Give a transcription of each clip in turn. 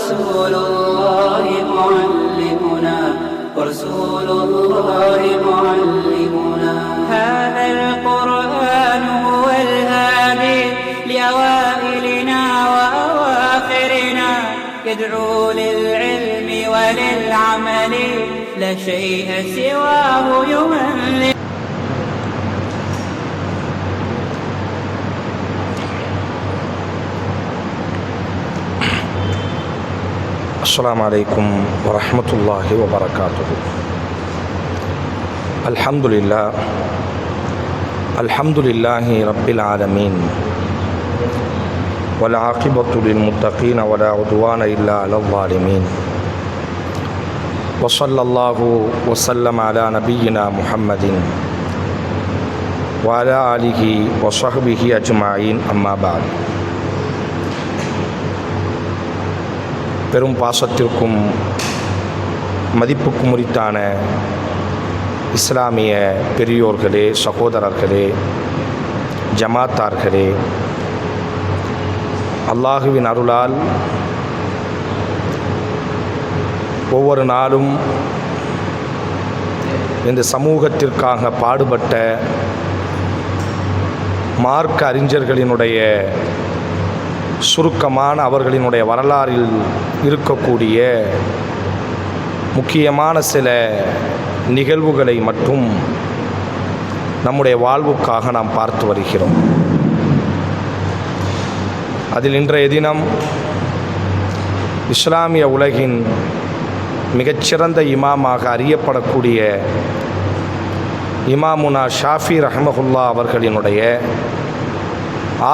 ورسول الله معلمنا ورسول الله معلمنا. هذا القرآن هو الهادي لأوائلنا وأواخرنا. يدعو للعلم وللعمل لا شيء سواه يملك. السلام عليكم ورحمة الله وبركاته. الحمد لله. الحمد لله رب العالمين. والعاقبة للمتقين ولا عدوان إلا على الظالمين. وصلى الله وسلم على نبينا محمد وعلى آله وصحبه أجمعين. أما بعد. பெரும் பாசத்திற்கும் மதிப்புக்கும் உரித்தான இஸ்லாமிய பெரியோர்களே சகோதரர்களே ஜமாத்தார்களே அல்லாஹுவின் அருளால் ஒவ்வொரு நாளும் இந்த சமூகத்திற்காக பாடுபட்ட மார்க்க அறிஞர்களினுடைய சுருக்கமான அவர்களினுடைய வரலாறில் இருக்கக்கூடிய முக்கியமான சில நிகழ்வுகளை மட்டும் நம்முடைய வாழ்வுக்காக நாம் பார்த்து வருகிறோம். அதில் இன்றைய தினம் இஸ்லாமிய உலகின் மிகச்சிறந்த இமாமாக அறியப்படக்கூடிய இமாமுனா ஷாஃபி ரஹமகுல்லா அவர்களினுடைய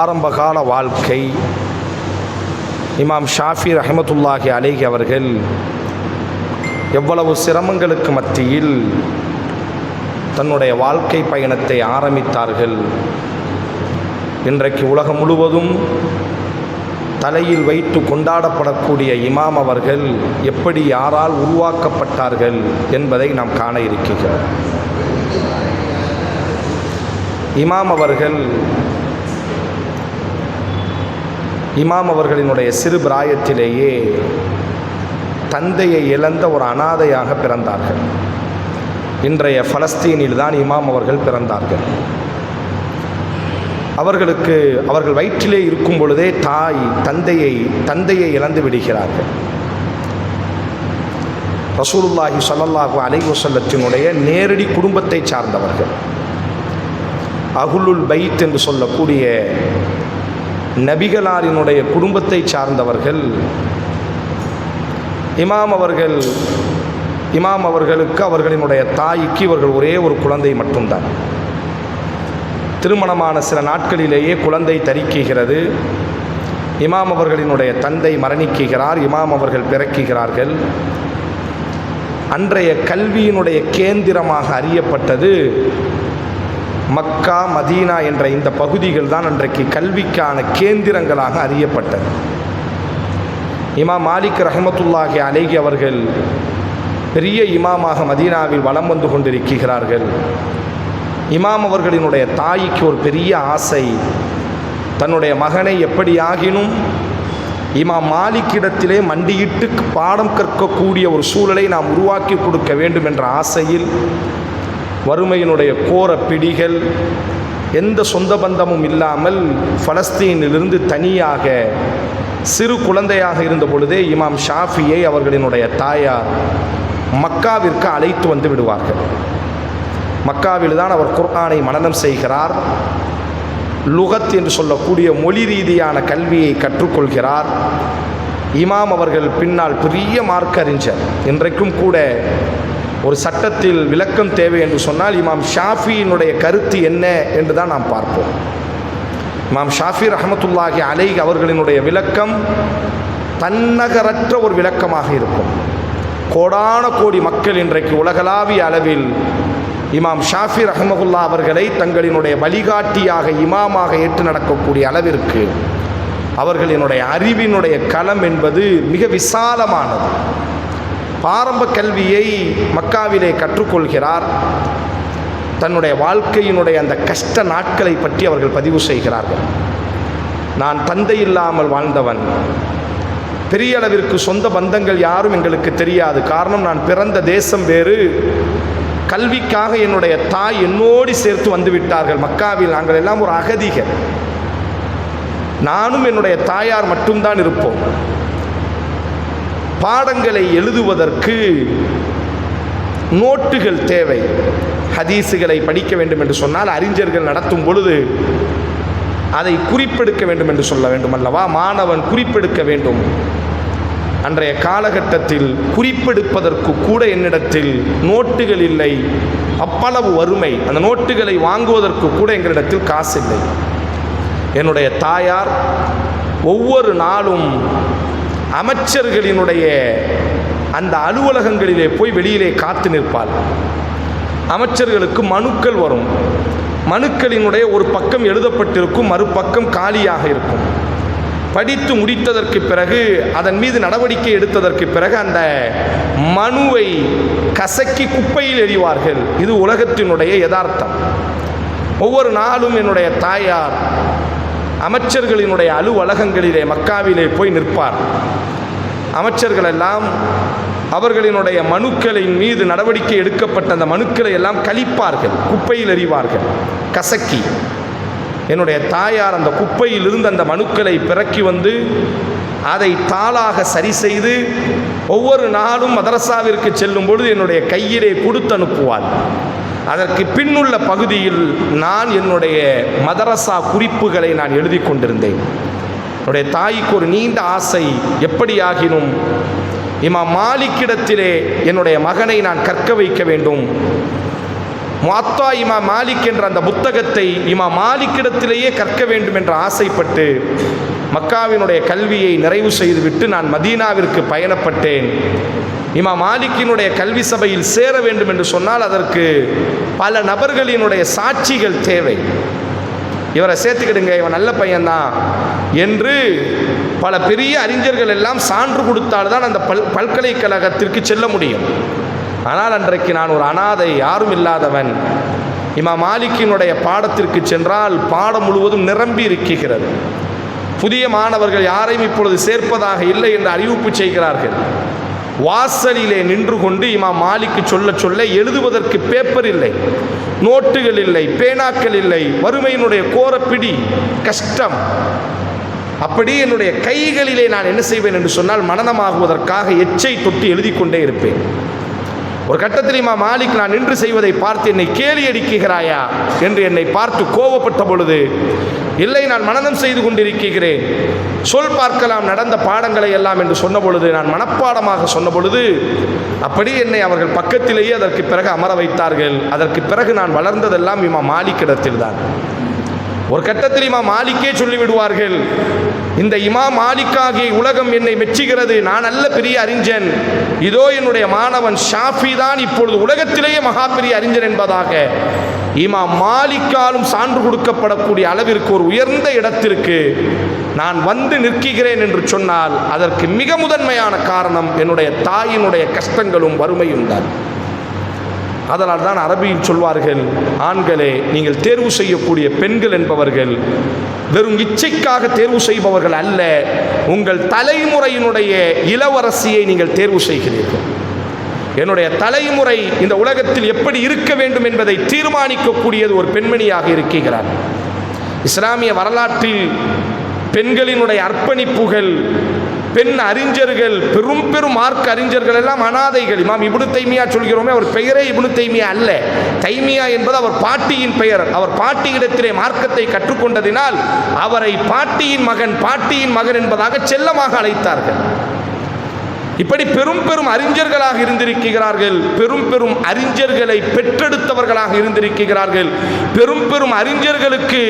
ஆரம்பகால வாழ்க்கை இமாம் ஷாஃபி ரஹமத்துல்லாஹி அலேஹி அவர்கள் எவ்வளவு சிரமங்களுக்கு மத்தியில் தன்னுடைய வாழ்க்கை பயணத்தை ஆரம்பித்தார்கள். இன்றைக்கு உலகம் முழுவதும் தலையில் வைத்து கொண்டாடப்படக்கூடிய இமாம் அவர்கள் எப்படி யாரால் உருவாக்கப்பட்டார்கள் என்பதை நாம் காண இருக்கிறோம். இமாம் அவர்கள் இமாம் அவர்களினுடைய சிறு பிராயத்திலேயே தந்தையை இழந்த ஒரு அனாதையாக பிறந்தார்கள். இன்றைய பலஸ்தீனில் தான் இமாம் அவர்கள் பிறந்தார்கள். அவர்களுக்கு அவர்கள் வயிற்றிலே இருக்கும் பொழுதே தாய் தந்தையை தந்தையை இழந்து விடுகிறார்கள். ரசூலுல்லாஹி சல்லல்லாஹு அலைவசல்லத்தினுடைய நேரடி குடும்பத்தை சார்ந்தவர்கள். அகுலுல் பைத் என்று சொல்லக்கூடிய நபிகளாரினுடைய குடும்பத்தை சார்ந்தவர்கள் இமாம் அவர்கள் இமாம் அவர்களுக்கு அவர்களினுடைய தாய்க்கு இவர்கள் ஒரே ஒரு குழந்தை மட்டும்தான். திருமணமான சில நாட்களிலேயே குழந்தை தரிக்குகிறது. இமாம் அவர்களினுடைய தந்தை மரணிக்குகிறார் இமாம் அவர்கள் பிறக்குகிறார்கள். அன்றைய கல்வியினுடைய கேந்திரமாக அறியப்பட்டது மக்கா மதீனா என்ற இந்த பகுதிகள் தான் அன்றைக்கு கல்விக்கான கேந்திரங்களாக அறியப்பட்டது. இமாம் மாலிக் ரஹமத்துல்லாஹி அலேகி அவர்கள் பெரிய இமாமாக மதீனாவில் வலம் வந்து கொண்டிருக்கிறார்கள். இமாம் அவர்களினுடைய தாய்க்கு ஒரு பெரிய ஆசை தன்னுடைய மகனை எப்படி ஆகினும் இமாம் மாலிக்கிடத்திலே மண்டியிட்டு பாடம் கற்கக்கூடிய ஒரு சூழலை நாம் உருவாக்கி கொடுக்க வேண்டும் என்ற ஆசையில் வறுமையினுடைய கோர பிடிகள் எந்த சொந்த பந்தமும் இல்லாமல் பலஸ்தீனிலிருந்து தனியாக சிறு குழந்தையாக இருந்த பொழுதே இமாம் ஷாஃபியை அவர்களினுடைய தாயார் மக்காவிற்கு அழைத்து வந்து விடுவார்கள். மக்காவில் தான் அவர் குர்ஆனை மனனம் செய்கிறார். லுகத் என்று சொல்லக்கூடிய மொழி ரீதியான கல்வியை கற்றுக்கொள்கிறார். இமாம் அவர்கள் பின்னால் பெரிய மார்க்கறிஞர். இன்றைக்கும் கூட ஒரு சட்டத்தில் விளக்கம் தேவை என்று சொன்னால் இமாம் ஷாஃபியினுடைய கருத்து என்ன என்று தான் நாம் பார்ப்போம். இமாம் ஷாஃபி ரஹமத்துல்லாஹி அலை அவர்களினுடைய விளக்கம் தன்னகரற்ற ஒரு விளக்கமாக இருக்கும். கோடான கோடி மக்கள் இன்றைக்கு உலகளாவிய அளவில் இமாம் ஷாஃபி ரஹமகுல்லா அவர்களை தங்களினுடைய வழிகாட்டியாக இமாமாக ஏற்று நடக்கக்கூடிய அளவிற்கு அவர்களினுடைய அறிவினுடைய களம் என்பது மிக விசாலமானது. பாரம்ப கல்வியை மக்காவிலே கற்றுக்கொள்கிறார். தன்னுடைய வாழ்க்கையினுடைய அந்த கஷ்ட நாட்களை பற்றி அவர்கள் பதிவு செய்கிறார்கள். நான் தந்தை இல்லாமல் வாழ்ந்தவன். பெரிய அளவிற்கு சொந்த பந்தங்கள் யாரும் எங்களுக்கு தெரியாது. காரணம் நான் பிறந்த தேசம் வேறு. கல்விக்காக என்னுடைய தாய் என்னோடு சேர்த்து வந்து விட்டார்கள். மக்காவில் நாங்கள் எல்லாம் ஒரு அகதிகள். நானும் என்னுடைய தாயார் மட்டும்தான் இருப்போம். பாடங்களை எழுதுவதற்கு நோட்டுகள் தேவை. ஹதீஸுகளை படிக்க வேண்டும் என்று சொன்னால் அறிஞர்கள் நடத்தும் பொழுது அதை குறிப்பெடுக்க வேண்டும் என்று சொல்ல வேண்டும் அல்லவா? மாணவன் குறிப்பெடுக்க வேண்டும். அன்றைய காலகட்டத்தில் குறிப்பெடுப்பதற்கு கூட என்னிடத்தில் நோட்டுகள் இல்லை. அப்பளவு வறுமை. அந்த நோட்டுகளை வாங்குவதற்கு கூட எங்களிடத்தில் காசு இல்லை. என்னுடைய தாயார் ஒவ்வொரு நாளும் அமைச்சர்களினுடைய அந்த அலுவலகங்களிலே போய் வெளியிலே காத்து நிற்பாள். அமைச்சர்களுக்கு மனுக்கள் வரும். மனுக்களினுடைய ஒரு பக்கம் எழுதப்பட்டிருக்கும் மறுபக்கம் காலியாக இருக்கும். படித்து முடித்ததற்கு பிறகு அதன் மீது நடவடிக்கை எடுத்ததற்கு பிறகு அந்த மனுவை கசக்கி குப்பையில் எறிவார்கள். இது உலகத்தினுடைய யதார்த்தம். ஒவ்வொரு நாளும் என்னுடைய தாயார் அமைச்சர்களினுடைய அலுவலகங்களிலே மக்காவிலே போய் நிற்பார். அமைச்சர்கள் எல்லாம் அவர்களினுடைய மனுக்களின் மீது நடவடிக்கை எடுக்கப்பட்ட அந்த மனுக்களை எல்லாம் கழிப்பார்கள் குப்பையில் எறிவார்கள். கசக்கி. என்னுடைய தாயார் அந்த குப்பையில் இருந்து அந்த மனுக்களை பிறக்கி வந்து அதை தாளாக சரி செய்து ஒவ்வொரு நாளும் மதரசாவிற்கு செல்லும் பொழுது என்னுடைய கையிலே கொடுத்து அனுப்புவார். அதற்கு பின்னுள்ள பகுதியில் நான் என்னுடைய மதரசா குறிப்புகளை நான் எழுதி கொண்டிருந்தேன். என்னுடைய தாய்க்கு ஒரு நீண்ட ஆசை எப்படியாகினும் இமா மாலிக்கிடத்திலே என்னுடைய மகனை நான் கற்க வைக்க வேண்டும். மாத்தா இமா மாலிக் என்ற அந்த புத்தகத்தை இமா மாலிக்கிடத்திலேயே கற்க வேண்டும் என்று ஆசைப்பட்டு மக்காவினுடைய கல்வியை நிறைவு செய்துவிட்டு நான் மதீனாவிற்கு பயணப்பட்டேன். இமா மாலிக்கினுடைய கல்வி சபையில் சேர வேண்டும் என்று சொன்னால் அதற்கு பல நபர்களினுடைய சாட்சிகள் தேவை. இவரை சேர்த்துக்கிடுங்க இவன் நல்ல பையன்தான் என்று பல பெரிய அறிஞர்கள் எல்லாம் சான்று கொடுத்தால்தான் அந்த பல் பல்கலைக்கழகத்திற்கு செல்ல முடியும். ஆனால் அன்றைக்கு நான் ஒரு அனாதை யாரும் இல்லாதவன் இமா மாலிக்கினுடைய பாடத்திற்கு சென்றால் பாடம் முழுவதும் நிரம்பி இருக்கிறது. புதிய மாணவர்கள் யாரையும் இப்பொழுது சேர்ப்பதாக இல்லை என்று அறிவிப்பு செய்கிறார்கள். வாசலிலே நின்று கொண்டு இமாம் மாலிக்கு சொல்ல சொல்ல எழுதுவதற்கு பேப்பர் இல்லை. நோட்டுகள் இல்லை பேனாக்கள் இல்லை. வறுமையினுடைய கோரப்பிடி கஷ்டம். அப்படி என்னுடைய கைகளிலே நான் என்ன செய்வேன் என்று சொன்னால் மனநமாகுவதற்காக எச்சை தொட்டு எழுதி கொண்டே இருப்பேன். ஒரு கட்டத்தில் இமா மாலிக் நான் நின்று செய்வதை பார்த்து என்னை கேலி அடிக்குகிறாயா? என்று என்னை பார்த்து கோபப்பட்ட பொழுது இல்லை நான் மனதம் செய்து கொண்டிருக்கிறேன். சொல் பார்க்கலாம் நடந்த பாடங்களை எல்லாம் என்று சொன்ன பொழுது நான் மனப்பாடமாக சொன்ன பொழுது அப்படி என்னை அவர்கள் பக்கத்திலேயே அதற்கு பிறகு அமர வைத்தார்கள். அதற்கு பிறகு நான் வளர்ந்ததெல்லாம் இமா மாலிக்கிடத்தில் தான் ஒரு கட்டத்தில் இமா மாலிக்கே சொல்லிவிடுவார்கள் இந்த இமா மாலிக்காகி உலகம் என்னை மெச்சுகிறது நான் அல்ல பெரிய அறிஞன் இதோ என்னுடைய மாணவன் ஷாஃபி தான் இப்பொழுது உலகத்திலேயே மகா பெரிய அறிஞர் என்பதாக இமா மாலிக்காலும் சான்று கொடுக்கப்படக்கூடிய அளவிற்கு ஒரு உயர்ந்த இடத்திற்கு நான் வந்து நிற்கிறேன் என்று சொன்னால் அதற்கு மிக முதன்மையான காரணம் என்னுடைய தாயினுடைய கஷ்டங்களும் வறுமையும் தான். அதனால் தான் அரபியில் சொல்வார்கள் ஆண்களே நீங்கள் தேர்வு செய்யக்கூடிய பெண்கள் என்பவர்கள் வெறும் இச்சைக்காக தேர்வு செய்பவர்கள் அல்ல. உங்கள் தலைமுறையினுடைய இளவரசியை நீங்கள் தேர்வு செய்கிறீர்கள். என்னுடைய தலைமுறை இந்த உலகத்தில் எப்படி இருக்க வேண்டும் என்பதை தீர்மானிக்கக்கூடியது ஒரு பெண்மணியாக இருக்கிறார். இஸ்லாமிய வரலாற்றில் பெண்களினுடைய அர்ப்பணிப்புகள் பெண் அறிஞர்கள் பெரும் பெரும் மார்க் அறிஞர்கள் எல்லாம் அனாதைகள். இமாம் இபுனு தைமியா சொல்கிறோமே அவர் பெயரே இபுனு தைமியா அல்ல. தைமியா என்பது அவர் பாட்டியின் பெயர். அவர் பாட்டியிடத்திலே மார்க்கத்தை கற்றுக்கொண்டதினால் அவரை பாட்டியின் மகன் பாட்டியின் மகன் என்பதாக செல்லமாக அழைத்தார்கள். இப்படி பெரும் பெரும் அறிஞர்களாக இருந்திருக்கிறார்கள். பெரும் பெரும் அறிஞர்களை பெற்றெடுத்தவர்களாக இருந்திருக்கிறார்கள். பெரும் பெரும் அறிஞர்களுக்கு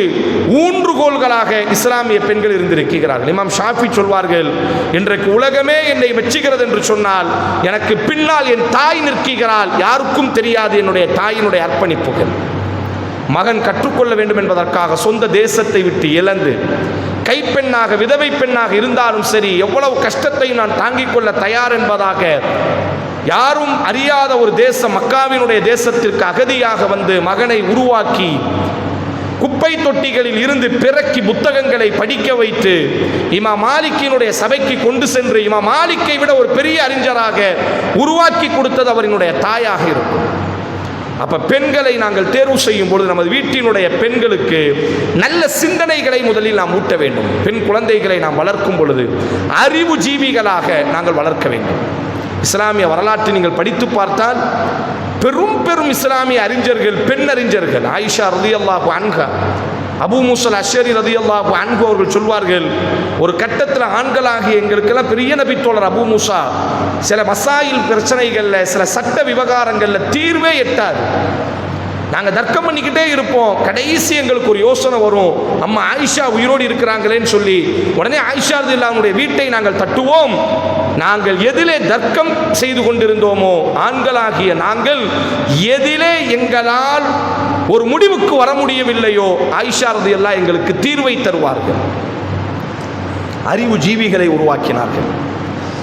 ஊன்றுகோல்களாக இஸ்லாமிய பெண்கள் இருந்திருக்கிறார்கள். இமாம் ஷாஃபி சொல்வார்கள் இன்றைக்கு உலகமே என்னை மெச்சுகிறது என்று சொன்னால் எனக்கு பின்னால் என் தாய் நிற்கிறாள். யாருக்கும் தெரியாது என்னுடைய தாயினுடைய அர்ப்பணிப்புகள். மகன் கற்றுக்கொள்ள வேண்டும் என்பதற்காக சொந்த தேசத்தை விட்டு இழந்து கைப்பெண்ணாக விதவை பெண்ணாக இருந்தாலும் சரி எவ்வளவு கஷ்டத்தையும் நான் தாங்கிக் கொள்ள தயார் என்பதாக யாரும் அறியாத ஒரு தேசம் மக்காவினுடைய தேசத்திற்கு அகதியாக வந்து மகனை உருவாக்கி குப்பை தொட்டிகளில் இருந்து பிறக்கி புத்தகங்களை படிக்க வைத்து இமா மாலிக்கினுடைய சபைக்கு கொண்டு சென்று இமா மாலிக்கை விட ஒரு பெரிய அறிஞராக உருவாக்கி கொடுத்தது அவரினுடைய தாயாக இருக்கும். அப்ப பெண்களை நாங்கள் தேர்வு செய்யும் பொழுது நமது வீட்டினுடைய பெண்களுக்கு நல்ல சிந்தனைகளை முதலில் நாம் ஊட்ட வேண்டும். பெண் குழந்தைகளை நாம் வளர்க்கும் பொழுது அறிவு ஜீவிகளாக நாங்கள் வளர்க்க வேண்டும். இஸ்லாமிய வரலாற்றை நீங்கள் படித்து பார்த்தால் பெரும் பெரும் இஸ்லாமிய அறிஞர்கள் பெண் அறிஞர்கள். ஆயிஷா ரதி அல்லாஹு அன்ஹா அபு முசல் அஷரி ரதி அல்லாஹு அன்பு அவர்கள் சொல்வார்கள் ஒரு கட்டத்தில் ஆண்களாகிய எங்களுக்கெல்லாம் பெரிய நபித்தோழர் அபு மூசா சில மசாயில் பிரச்சனைகளில் சில சட்ட விவகாரங்களில் தீர்வே எட்டாது. நாங்கள் தர்க்கம் பண்ணிக்கிட்டே இருப்போம். கடைசி எங்களுக்கு ஒரு யோசனை வரும். அம்மா ஆயிஷா உயிரோடு இருக்கிறாங்களேன்னு சொல்லி. உடனே ஆயிஷா இல்லாமுடைய வீட்டை நாங்கள் தட்டுவோம். நாங்கள் எதிலே தர்க்கம் செய்து கொண்டிருந்தோமோ ஆண்களாகிய நாங்கள் எதிலே எங்களால் ஒரு முடிவுக்கு வர முடியவில்லையோ ஆயிஷாரது எல்லாம் எங்களுக்கு தீர்வை தருவார்கள். அறிவு ஜீவிகளை உருவாக்கினார்கள்.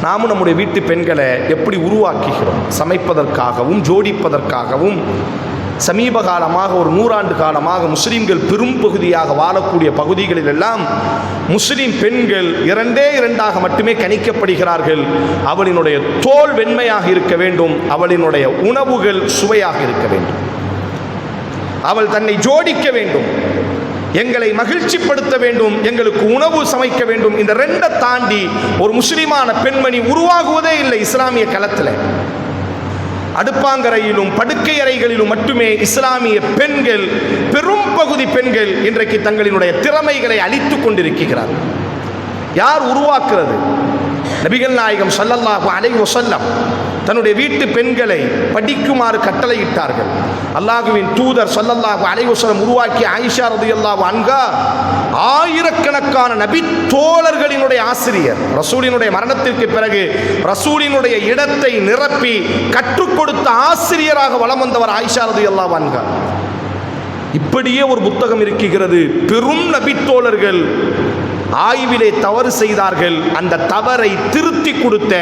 நாமும் நம்முடைய வீட்டு பெண்களை எப்படி உருவாக்குகிறோம்? சமைப்பதற்காகவும் ஜோடிப்பதற்காகவும் சமீப காலமாக ஒரு நூறாண்டு காலமாக முஸ்லீம்கள் பெரும் பகுதியாக வாழக்கூடிய பகுதிகளில் எல்லாம் முஸ்லீம் பெண்கள் இரண்டே இரண்டாக மட்டுமே கணிக்கப்படுகிறார்கள். அவளினுடைய தோல் வெண்மையாக இருக்க வேண்டும். அவளினுடைய உணவுகள் சுவையாக இருக்க வேண்டும். அவள் தன்னை ஜோடிக்க வேண்டும். எங்களை மகிழ்ச்சிப்படுத்த வேண்டும். எங்களுக்கு உணவு சமைக்க வேண்டும். இந்த ரெண்டை தாண்டி ஒரு முஸ்லிமான பெண்மணி உருவாகுவதே இல்லை இஸ்லாமிய களத்தில். அடுப்பாங்கரையிலும் படுக்கை அறைகளிலும் மட்டுமே இஸ்லாமிய பெண்கள் பெரும் பகுதி பெண்கள் இன்றைக்கு தங்களினுடைய திறமைகளை அழித்துக் கொண்டிருக்கிறார்கள். யார் உருவாக்குறது? நபிகள் நாயகம் சல்லல்லாஹு அலை வசல்லம் தன்னுடைய வீட்டு பெண்களை படிக்குமாறு கட்டளையிட்டார்கள். அல்லாஹுவின் தூதர் சொல்லல்லாஹு அலைவசனம் உருவாக்கிய ஆயிஷா ரலியல்லாஹு அன்கா ஆயிரக்கணக்கான நபி தோழர்களினுடைய ஆசிரியர் ரசூலினுடைய மரணத்திற்கு பிறகு ரசூலினுடைய இடத்தை நிரப்பி கற்றுக் கொடுத்த ஆசிரியராக வலம் வந்தவர் ஆயிஷா அல்லாஹ் வன்கா இப்படியே ஒரு புத்தகம் இருக்கிறது. பெரும் நபித்தோழர்கள் ஆய்விலே தவறு செய்தார்கள். அந்த தவறை திருத்தி கொடுத்த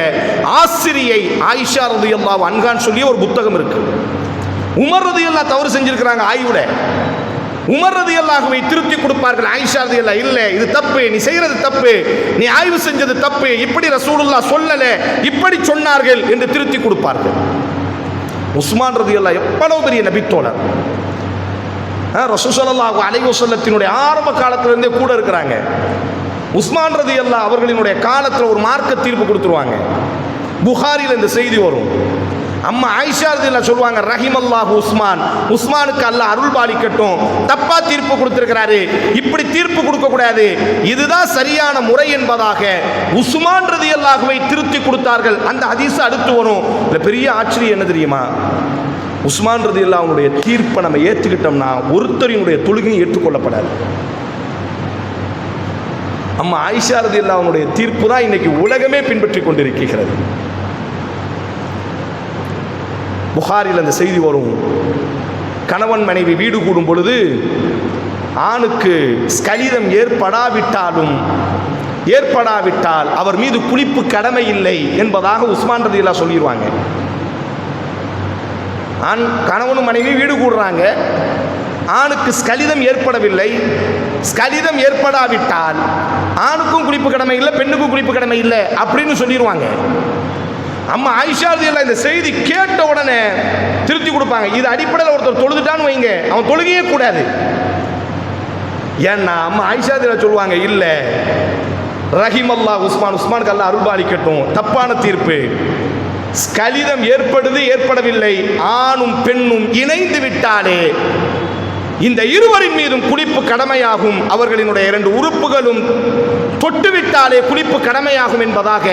ஆசிரியை ஆயிஷா ரதியல்லாஹு அன்கான் சொல்லி ஒரு புத்தகம் இருக்கு. உமர் ரதியல்லா தவறு செஞ்சிருக்கிறாங்க ஆய்வுல. உமர் ரதியல்லாஹுவை திருத்தி கொடுப்பார்கள். ஆயிஷா ரதியல்லா இல்லை இது தப்பு நீ செய்யறது தப்பு நீ ஆய்வு செஞ்சது தப்பு இப்படி ரசூலுல்லா சொல்லல இப்படி சொன்னார்கள் என்று திருத்தி கொடுப்பார்கள். உஸ்மான் ரதியல்லா எவ்வளவு பெரிய நபித்தோழர். ரசூசல்லாஹு அலைவசல்லத்தினுடைய ஆரம்ப காலத்திலிருந்தே கூட இருக்கிறாங்க. உஸ்மான் ரதி அல்லா அவர்களினுடைய காலத்தில் ஒரு மார்க்க தீர்ப்பு கொடுத்துருவாங்க. புகாரில் இந்த செய்தி வரும். அம்மா ஆயிஷா ரதியல்லா சொல்லுவாங்க ரஹிம் அல்லாஹ் உஸ்மான். உஸ்மானுக்கு அல்ல அருள் பாலிக்கட்டும். தப்பா தீர்ப்பு கொடுத்துருக்கிறாரு. இப்படி தீர்ப்பு கொடுக்க கூடாது. இதுதான் சரியான முறை என்பதாக உஸ்மான் ரதி அல்லாஹுவை திருத்தி கொடுத்தார்கள். அந்த ஹதீஸ் அடுத்து வரும். இந்த பெரிய ஆச்சரியம் என்ன தெரியுமா? உஸ்மான் ரதி அவனுடைய தீர்ப்பை நம்ம ஏற்றுக்கிட்டோம்னா ஒருத்தரினுடைய தொழுகையும் ஏற்றுக்கொள்ளப்படாது. அம்மா ஆயிஷாரதி அவனுடைய தீர்ப்பு தான் இன்னைக்கு உலகமே பின்பற்றி கொண்டிருக்கிறது. புகாரில் அந்த செய்தி வரும். கணவன் மனைவி வீடு கூடும் பொழுது ஆணுக்கு ஸ்கலிதம் ஏற்படாவிட்டாலும் ஏற்படாவிட்டால் அவர் மீது குளிப்பு கடமை இல்லை என்பதாக உஸ்மான் ரதியல்லா சொல்லிடுவாங்க ஆண் கணவனும் மனைவி வீடு கூடுறாங்க. ஆணுக்கு ஸ்கலிதம் ஏற்படவில்லை. ஸ்கலிதம் ஏற்படாவிட்டால் ஆணுக்கும் குளிப்பு கடமை இல்லை பெண்ணுக்கும் குளிப்பு கடமை இல்லை அப்படின்னு சொல்லிடுவாங்க அம்மா ஆயிஷாரதி இந்த செய்தி கேட்ட உடனே திருத்தி கொடுப்பாங்க. இது அடிப்படையில் ஒருத்தர் தொழுதுட்டான்னு வைங்க. அவன் தொழுகையே கூடாது. ஏன்னா அம்மா ஆயிஷாதில சொல்லுவாங்க இல்லை ரஹிம் அல்லா உஸ்மான் உஸ்மானுக்கு அல்லா அருள்பாலிக்கட்டும். தப்பான தீர்ப்பு. ஸ்கலிதம் ஏற்படுது ஏற்படவில்லை. ஆணும் பெண்ணும் இணைந்து விட்டாலே இந்த இருவரின் மீதும் குளிப்பு கடமையாகும். அவர்களினுடைய இரண்டு உறுப்புகளும் தொட்டுவிட்டாலே குளிப்பு கடமையாகும் என்பதாக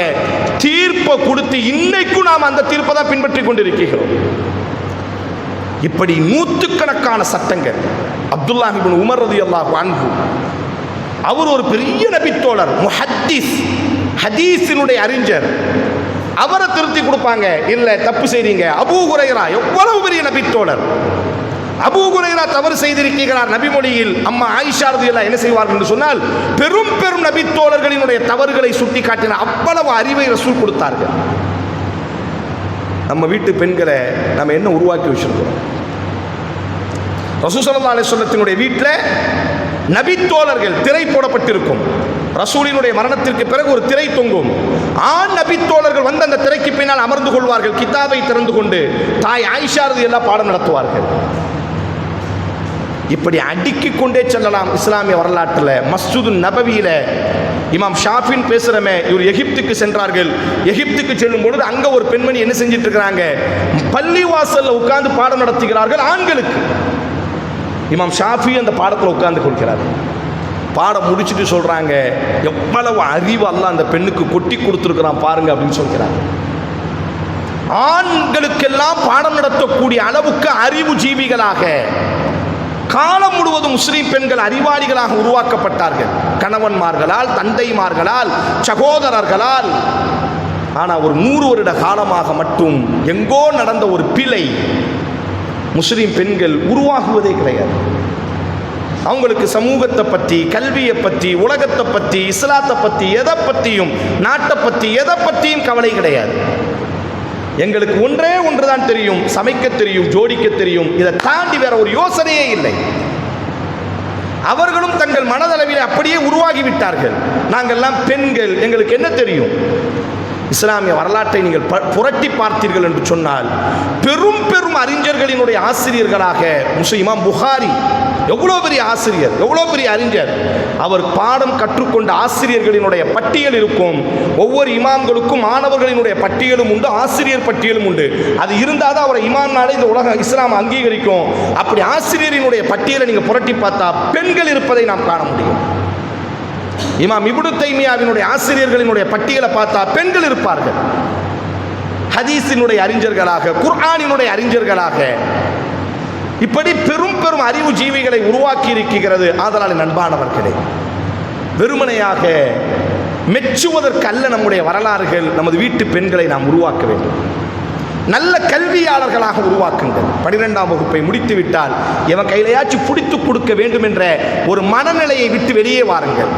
தீர்ப்பை கொடுத்து இன்னைக்கும் நாம் அந்த தீர்ப்பை தான் பின்பற்றி கொண்டிருக்கிறோம். இப்படி நூற்றுக்கணக்கான சட்டங்கள். அப்துல்லா இப்னு உமர் அல்லாஹ் அன்ஹு. அவர் ஒரு பெரிய நபித்தோழர் முஹத்தீஸ் ஹதீஸினுடைய அறிஞர். அவரை திருத்தி கொடுப்பாங்க இல்லை தப்பு செய்றீங்க. அபூ குரைரா எவ்வளவு பெரிய நபித்தோழர். அபூ தவறு செய்திருக்கிறார் நபிமொழியில் அம்மா ஆயிஷா ரலியல்லாஹு என்ன செய்வார்கள் என்று சொன்னால் பெரும் பெரும் நபித்தோழர்களினுடைய தவறுகளை சுட்டி காட்டின அவ்வளவு அறிவை ரசூல் கொடுத்தார்கள். நம்ம வீட்டு பெண்களை நம்ம என்ன உருவாக்கி வச்சிருக்கிறோம்? ரசூசல்லா அலிஸ்வல்லத்தினுடைய வீட்டில் நபித்தோழர்கள் திரை போடப்பட்டிருக்கும். ரசூலினுடைய மரணத்திற்கு பிறகு ஒரு திரை தொங்கும். ஆண் நபித்தோழர்கள் வந்து அந்த திரைக்கு பின்னால் அமர்ந்து கொள்வார்கள் கிதாபை திறந்து கொண்டு. தாய் ஆயிஷாரது எல்லாம் பாடம் நடத்துவார்கள். இப்படி அடுக்கி கொண்டே செல்லலாம் இஸ்லாமிய வரலாற்றில். மஸ்ஜிது நபவியில இமாம் ஷாஃபின் பேசுறமே இவர் எகிப்துக்கு சென்றார்கள். எகிப்துக்கு செல்லும் பொழுது அங்க ஒரு பெண்மணி என்ன செஞ்சிட்டு இருக்கிறாங்க பள்ளி வாசல்ல உட்கார்ந்து பாடம் நடத்துகிறார்கள் ஆண்களுக்கு. இமாம் ஷாஃபி அந்த பாடத்தில் உட்கார்ந்து கொள்கிறார். பாடம் முடிச்சுட்டு சொல்றாங்க எவ்வளவு அறிவு அல்ல அந்த பெண்ணுக்கு கொட்டி கொடுத்துருக்கிறான் பாருங்க அப்படின்னு சொல்கிறாங்க ஆண்களுக்கெல்லாம் பாடம் நடத்தக்கூடிய அளவுக்கு அறிவு ஜீவிகளாக காலம் முழுவதும் முஸ்லீம் பெண்கள் அறிவாளிகளாக உருவாக்கப்பட்டார்கள். கணவன்மார்களால் தந்தைமார்களால் சகோதரர்களால். ஆனால் ஒரு நூறு வருட காலமாக மட்டும் எங்கோ நடந்த ஒரு பிழை முஸ்லீம் பெண்கள் உருவாகுவதே கிடையாது. அவங்களுக்கு சமூகத்தை பற்றி கல்வியை பற்றி உலகத்தை பற்றி இஸ்லாத்தை பற்றி எதை பற்றியும் நாட்டை பற்றி எதை பற்றியும் கவலை கிடையாது. எங்களுக்கு ஒன்றே ஒன்றுதான் தெரியும் சமைக்க தெரியும் ஜோடிக்க தெரியும். இதை தாண்டி வேற ஒரு யோசனையே இல்லை. அவர்களும் தங்கள் மனதளவில் அப்படியே உருவாகி விட்டார்கள் நாங்கள்லாம் பெண்கள் எங்களுக்கு என்ன தெரியும்? இஸ்லாமிய வரலாற்றை நீங்கள் ப- புரட்டி பார்த்தீர்கள் என்று சொன்னால் பெரும் பெரும் அறிஞர்களினுடைய ஆசிரியர்களாக முஸ்லிம் புகாரி எவ்வளோ பெரிய ஆசிரியர் எவ்வளோ பெரிய அறிஞர் அவர் பாடம் கற்றுக்கொண்ட ஆசிரியர்களினுடைய பட்டியல் இருக்கும். ஒவ்வொரு இமாம்களுக்கும் மாணவர்களினுடைய பட்டியலும் உண்டு ஆசிரியர் பட்டியலும் உண்டு. அது இருந்தால் தான் அவரை இமாம் நாடு இந்த உலகம் இஸ்லாம் அங்கீகரிக்கும். அப்படி ஆசிரியரினுடைய பட்டியலை நீங்கள் புரட்டி பார்த்தா பெண்கள் இருப்பதை நாம் காண முடியும். இமாம் இபுடு தைமியாவினுடைய ஆசிரியர்களினுடைய பட்டியலை பார்த்தா பெண்கள் இருப்பார்கள். ஹதீஸினுடைய அறிஞர்களாக குர்ஆனினுடைய அறிஞர்களாக. இப்படி பெரும் பெரும் அறிவு ஜீவிகளை உருவாக்கி இருக்கிறது ஆதலால் நண்பானவர்களே வெறுமனையாக மெச்சுவதற்கல்ல நம்முடைய வரலாறுகள் நமது வீட்டு பெண்களை நாம் உருவாக்க வேண்டும். நல்ல கல்வியாளர்களாக உருவாக்குங்கள். பனிரெண்டாம் வகுப்பை முடித்து விட்டால் இவன் கையிலையாச்சும் பிடித்து கொடுக்க வேண்டும் என்ற ஒரு மனநிலையை விட்டு வெளியே வாருங்கள்.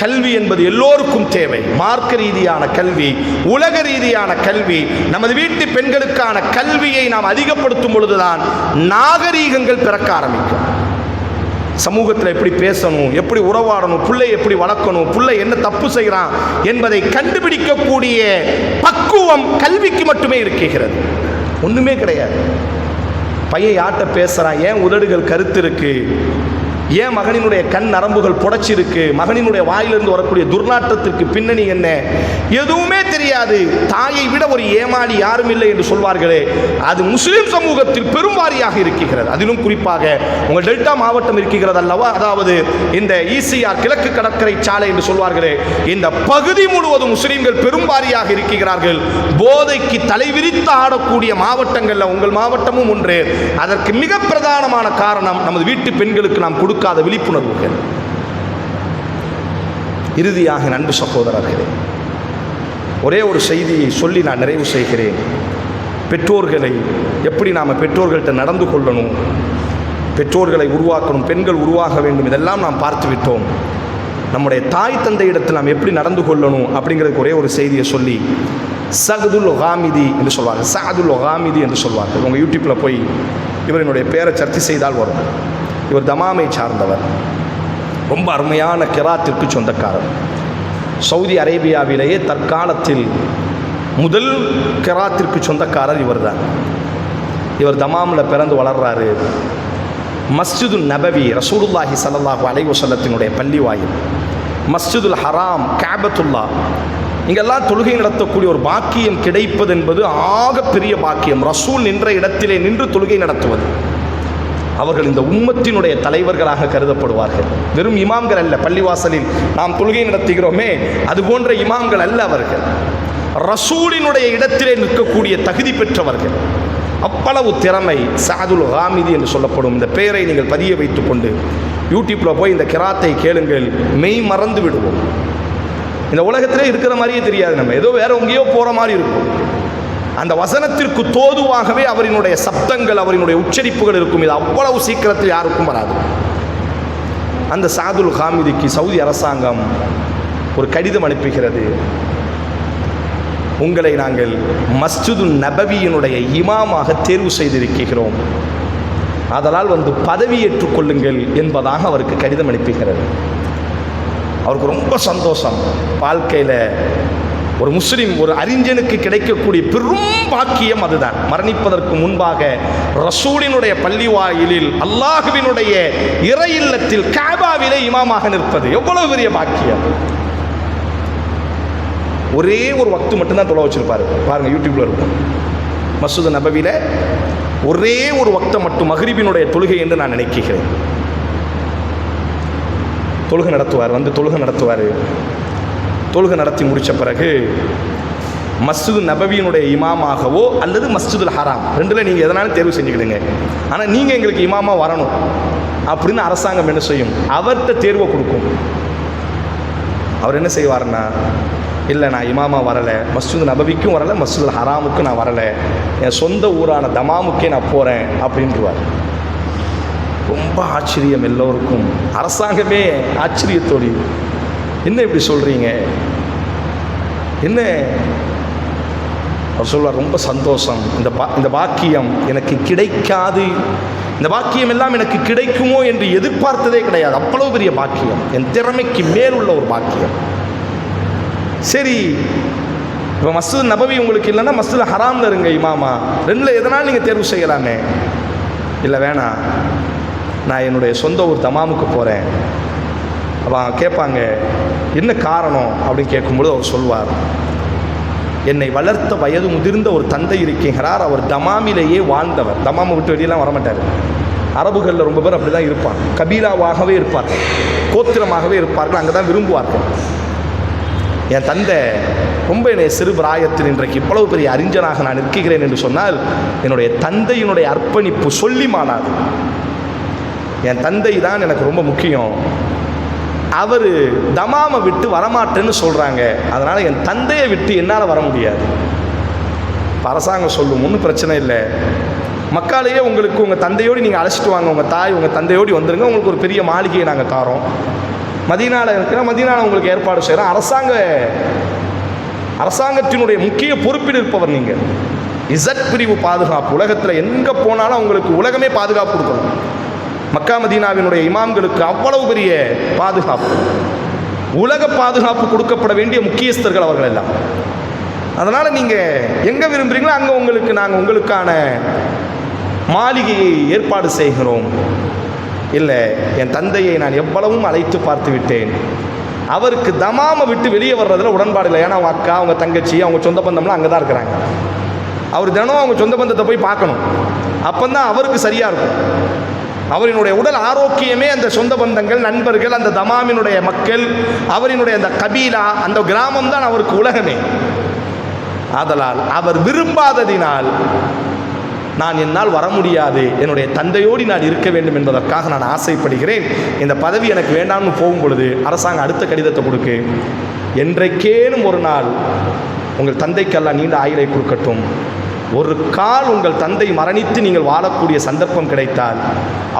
கல்வி என்பது எல்லோருக்கும் தேவை. மார்க்க ரீதியான கல்வி உலக ரீதியான கல்வி நமது வீட்டு பெண்களுக்கான கல்வியை நாம் அதிகப்படுத்தும் பொழுதுதான் நாகரீகங்கள் பிறக்க ஆரம்பிக்கும். சமூகத்தில் எப்படி பேசணும் எப்படி உறவாடணும் பிள்ளை எப்படி வளர்க்கணும் பிள்ளை என்ன தப்பு செய்கிறான் என்பதை கண்டுபிடிக்கக்கூடிய பக்குவம் கல்விக்கு மட்டுமே இருக்கிறது ஒன்றுமே கிடையாது. பையன் யார்கிட்ட பேசுகிறான் ஏன் உதடுகள் கருத்து இருக்கு? ஏன் மகனினுடைய கண் நரம்புகள் புடைச்சிருக்கு? மகனினுடைய வாயிலிருந்து வரக்கூடிய துர்நாற்றத்திற்கு பின்னணி என்ன? எதுவுமே தெரியாது. தாயை விட ஒரு ஏமாளி யாரும் இல்லை என்று சொல்வார்களே. அது முஸ்லிம் சமூகத்தில் பெரும்பாரியாக இருக்கிறது. அதிலும் குறிப்பாக உங்கள் டெல்டா மாவட்டம் இருக்கிறது அல்லவா அதாவது இந்த ஈசிஆர் கிழக்கு கடற்கரை சாலை என்று சொல்வார்களே. இந்த பகுதி முழுவதும் முஸ்லிம்கள் பெரும்பாரியாக இருக்கிறார்கள். போதைக்கு தலைவிரித்து ஆடக்கூடிய மாவட்டங்களில் உங்கள் மாவட்டமும் ஒன்று. அதற்கு மிக பிரதானமான காரணம் நமது வீட்டு பெண்களுக்கு நாம் கொடுக்க கொடுக்காத விழிப்புணர்வுகள் இறுதியாக நண்பு சகோதரர்களே ஒரே ஒரு செய்தியை சொல்லி நான் நிறைவு செய்கிறேன். பெற்றோர்களை எப்படி நாம் பெற்றோர்கள்ட்ட நடந்து கொள்ளணும் பெற்றோர்களை உருவாக்கணும் பெண்கள் உருவாக வேண்டும் இதெல்லாம் நாம் பார்த்து விட்டோம். நம்முடைய தாய் தந்தையிடத்தில் நாம் எப்படி நடந்து கொள்ளணும் அப்படிங்கிறதுக்கு ஒரே ஒரு செய்தியை சொல்லி சகதுல் ஒகாமிதி என்று சொல்வார்கள். சகதுல் ஒகாமிதி என்று சொல்வார்கள். உங்கள் யூடியூப்பில் போய் இவரினுடைய பேரை சர்ச்சை செய்தால் வரும். இவர் தமாமை சார்ந்தவர். ரொம்ப அருமையான கிராத்திற்கு சொந்தக்காரர். சவுதி அரேபியாவிலேயே தற்காலத்தில் முதல் கிராத்திற்கு சொந்தக்காரர் இவர்தான். இவர் தமாமில் பிறந்து வளர்றாரு. மஸ்ஜிது நபவி ரசூலுல்லாஹி ஸல்லல்லாஹு அலைவசல்லத்தினுடைய பள்ளி வாயில் மஸ்ஜிதுல் ஹராம் கேபத்துல்லா. இங்கெல்லாம் தொழுகை நடத்தக்கூடிய ஒரு பாக்கியம் கிடைப்பது என்பது ஆக பெரிய பாக்கியம். ரசூல் நின்ற இடத்திலே நின்று தொழுகை நடத்துவது. அவர்கள் இந்த உம்மத்தினுடைய தலைவர்களாக கருதப்படுவார்கள். வெறும் இமாம்கள் அல்ல பள்ளிவாசலில் நாம் தொழுகை நடத்துகிறோமே அது போன்ற இமாம்கள் அல்ல அவர்கள். ரசூலினுடைய இடத்திலே நிற்கக்கூடிய தகுதி பெற்றவர்கள். அவ்வளவு திறமை சாதுல் ஹாமிதி என்று சொல்லப்படும் இந்த பெயரை நீங்கள் பதிய வைத்துக்கொண்டு யூடியூப்பில் போய் இந்த கிராத்தை கேளுங்கள் மெய் மறந்து விடுவோம். இந்த உலகத்திலே இருக்கிற மாதிரியே தெரியாது நம்ம. ஏதோ வேற எங்கேயோ போகிற மாதிரி இருக்கும். அந்த வசனத்திற்கு தோதுவாகவே அவரினுடைய சப்தங்கள் அவரினுடைய உச்சரிப்புகள் இருக்கும். இது அவ்வளவு சீக்கிரத்தில் யாருக்கும் வராது. அந்த சாதுல் ஹாமிதிக்கு சவுதி அரசாங்கம் ஒரு கடிதம் அனுப்புகிறது. உங்களை நாங்கள் மஸ்ஜிது நபவியினுடைய இமாமாக தேர்வு செய்திருக்கிறோம். அதனால் வந்து பதவியேற்றுக் கொள்ளுங்கள் என்பதாக அவருக்கு கடிதம் அனுப்புகிறது. அவருக்கு ரொம்ப சந்தோஷம். வாழ்க்கையில் ஒரு முஸ்லீம் ஒரு அறிஞனுக்கு கிடைக்கக்கூடிய பெரும் பாக்கியம் அதுதான். மரணிப்பதற்கு முன்பாக ரசூலினுடைய பள்ளி வாயிலில் அல்லாஹுவினுடைய இறை இல்லத்தில் காபாவிலே இமாமாக நிற்பது. எவ்வளவு பெரிய பாக்கியம். ஒரே ஒரு வக்து மட்டும்தான் தொலை வச்சிருப்பாரு. பாருங்க யூடியூப்ல இருக்கும். மசூத் நபவியில ஒரே ஒரு வக்தை மட்டும் மஹ்ரிபினுடைய தொழுகை என்று நான் நினைக்கிறேன். தொழுகை நடத்துவார் வந்து தொழுகை நடத்துவார். தொழுகை நடத்தி முடித்த பிறகு மஸ்ஜிது நபவியினுடைய இமாமாகவோ அல்லது மஸ்ஜிதுல் ஹராம் ரெண்டில் நீங்கள் எதனாலும் தேர்வு செஞ்சுக்கிடுங்க. ஆனால் நீங்கள் எங்களுக்கு இமாமா வரணும் அப்படின்னு அரசாங்கம் என்ன செய்யும்? அவர்கிட்ட தேர்வை கொடுக்கும். அவர் என்ன செய்வார்னா இல்லை நான் இமாமா வரலை. மஸ்ஜித் நபவிக்கும் வரலை மஸ்ஜித் ஹராமுக்கும் நான் வரலை. என் சொந்த ஊரான தமாமுக்கே நான் போகிறேன் அப்படின்ட்டுருவார் ரொம்ப ஆச்சரியம் எல்லோருக்கும். அரசாங்கமே ஆச்சரியத்தோடு என்ன இப்படி சொல்கிறீங்க என்ன? அவர் சொல்வார் ரொம்ப சந்தோஷம். இந்த பா இந்த பாக்கியம் எனக்கு கிடைக்காது. இந்த பாக்கியம் எல்லாம் எனக்கு கிடைக்குமோ என்று எதிர்பார்த்ததே கிடையாது. அவ்வளோ பெரிய பாக்கியம். என் திறமைக்கு மேல் உள்ள ஒரு பாக்கியம். சரி இப்போ மஸ்து நபவி உங்களுக்கு இல்லைன்னா மஸ்ஜித் ஹராமில் இருங்க இமாமா. ரெண்டில் எதனால் நீங்கள் தேர்வு செய்யலாமே? இல்லை வேணாம். நான் என்னுடைய சொந்த ஊர் தமாமுக்கு போகிறேன் கேட்பாங்க என்ன காரணம்? அப்படின்னு கேட்கும்பொழுது அவர் சொல்வார் என்னை வளர்த்த வயது முதிர்ந்த ஒரு தந்தை இருக்கிறார் அவர் தமாமிலேயே வாழ்ந்தவர். தமாமை விட்டு வெளியெல்லாம் வரமாட்டார். அரபுகளில் ரொம்ப பேர் அப்படி தான் இருப்பார் கபீலாவாகவே இருப்பார்கள். கோத்திரமாகவே இருப்பார்கள். அங்கே தான் விரும்புவார்கள். என் தந்தை ரொம்ப என்னை சிறு பிராயத்தில் இன்றைக்கு இவ்வளவு பெரிய அறிஞனாக நான் இருக்கிறேன் என்று சொன்னால் என்னுடைய தந்தையினுடைய அர்ப்பணிப்பு சொல்லி மாறாது என் தந்தை தான் எனக்கு ரொம்ப முக்கியம். அவர் தமாமை விட்டு வரமாட்டேன்னு சொல்கிறாங்க அதனால் என் தந்தையை விட்டு என்னால் வர முடியாது. அரசாங்கம் சொல்லும் ஒன்றும் பிரச்சனை இல்லை. மக்காலேயே உங்களுக்கு உங்கள் தந்தையோடு நீங்கள் அழைச்சிட்டு வாங்க. உங்கள் தாய் உங்கள் தந்தையோடு வந்துருங்க. உங்களுக்கு ஒரு பெரிய மாளிகையை நாங்கள் தாரோம். மதியனால இருக்கிற மதியனால உங்களுக்கு ஏற்பாடு செய்கிறோம் அரசாங்க அரசாங்கத்தினுடைய முக்கிய பொறுப்பில் இருப்பவர் நீங்கள் இசட் பிரிவு பாதுகாப்பு. உலகத்தில் எங்கே போனாலும் அவங்களுக்கு உலகமே பாதுகாப்பு கொடுக்கணும். மக்கா மதீனாவினுடைய இமாம்களுக்கு அவ்வளவு பெரிய பாதுகாப்பு. உலக பாதுகாப்பு கொடுக்கப்பட வேண்டிய முக்கியஸ்தர்கள் அவர்கள் எல்லாம். அதனால் நீங்கள் எங்கே விரும்புகிறீங்களோ அங்கே உங்களுக்கு நாங்கள் உங்களுக்கான மாளிகையை ஏற்பாடு செய்கிறோம். இல்லை என் தந்தையை நான் எவ்வளவும் அழைத்து பார்த்து விட்டேன். அவருக்கு தமாமை விட்டு வெளியே வர்றதில் உடன்பாடு இல்லை. ஏன்னா அவங்க அக்கா அவங்க தங்கச்சி அவங்க சொந்த பந்தம்லாம் அங்கே தான் இருக்கிறாங்க. அவர் தினம் அவங்க சொந்த பந்தத்தை போய் பார்க்கணும். அப்போ தான் அவருக்கு சரியாக இருக்கும். அவரினுடைய உடல் ஆரோக்கியமே அந்த சொந்த பந்தங்கள் நண்பர்கள் அந்த தமாமினுடைய மக்கள் அவரினுடைய அந்த கபீலா அந்த கிராமம் தான் அவருக்கு உலகமே. ஆதலால் அவர் விரும்பாததினால் நான் என்னால் வர முடியாது. என்னுடைய தந்தையோடு நான் இருக்க வேண்டும் என்பதற்காக நான் ஆசைப்படுகிறேன். இந்த பதவி எனக்கு வேண்டாம்னு போகும் பொழுது அரசாங்கம் அடுத்த கடிதத்தை கொடுக்கு. என்றைக்கேனும் ஒரு நாள் உங்கள் தந்தைக்கெல்லாம் நீண்ட ஆயுளை கொடுக்கட்டும். ஒரு கால் உங்கள் தந்தை மரணித்து நீங்கள் வாழக்கூடிய சந்தர்ப்பம் கிடைத்தால்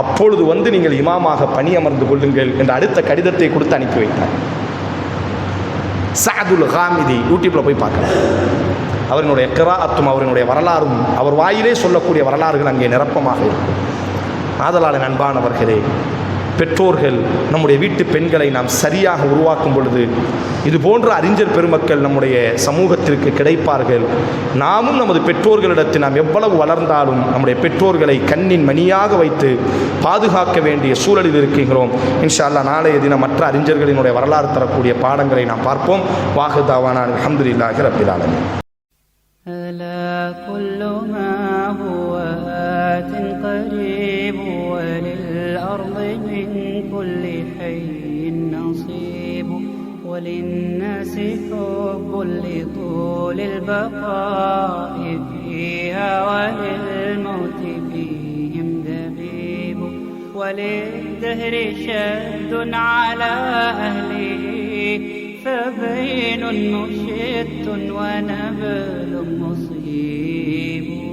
அப்பொழுது வந்து நீங்கள் இமாமாக பணியமர்ந்து கொள்ளுங்கள் என்ற அடுத்த கடிதத்தை கொடுத்து அனுப்பி வைத்தார். சாதுல் ஹாமிதி யூடியூப்பில் போய் பார்க்கலாம் அவரினுடைய கிராத்தும் அவரினுடைய வரலாறும் அவர் வாயிலே சொல்லக்கூடிய வரலாறுகள் அங்கே நிரப்பமாக இருக்கும். ஆதலால் நண்பானவர்களே பெற்றோர்கள் நம்முடைய வீட்டு பெண்களை நாம் சரியாக உருவாக்கும் பொழுது இது போன்ற அறிஞர் பெருமக்கள் நம்முடைய சமூகத்திற்கு கிடைப்பார்கள் நாமும் நமது பெற்றோர்களிடத்தில் நாம் எவ்வளவு வளர்ந்தாலும் நம்முடைய பெற்றோர்களை கண்ணின் மணியாக வைத்து பாதுகாக்க வேண்டிய சூழலில் இருக்கின்றோம் இன்ஷா அல்லாஹ் நாளைய தினம் மற்ற அறிஞர்களினுடைய வரலாறு தரக்கூடிய பாடங்களை நாம் பார்ப்போம் வாகுதாவான அல்ஹம்துலில்லாஹி ரப்பில் ஆலமீன் ألا كل ما هو آت لطول البقاء فيها وللموت فيهم دبيب. وللدهر شد على أهله فبين مشت ونبل مصيب.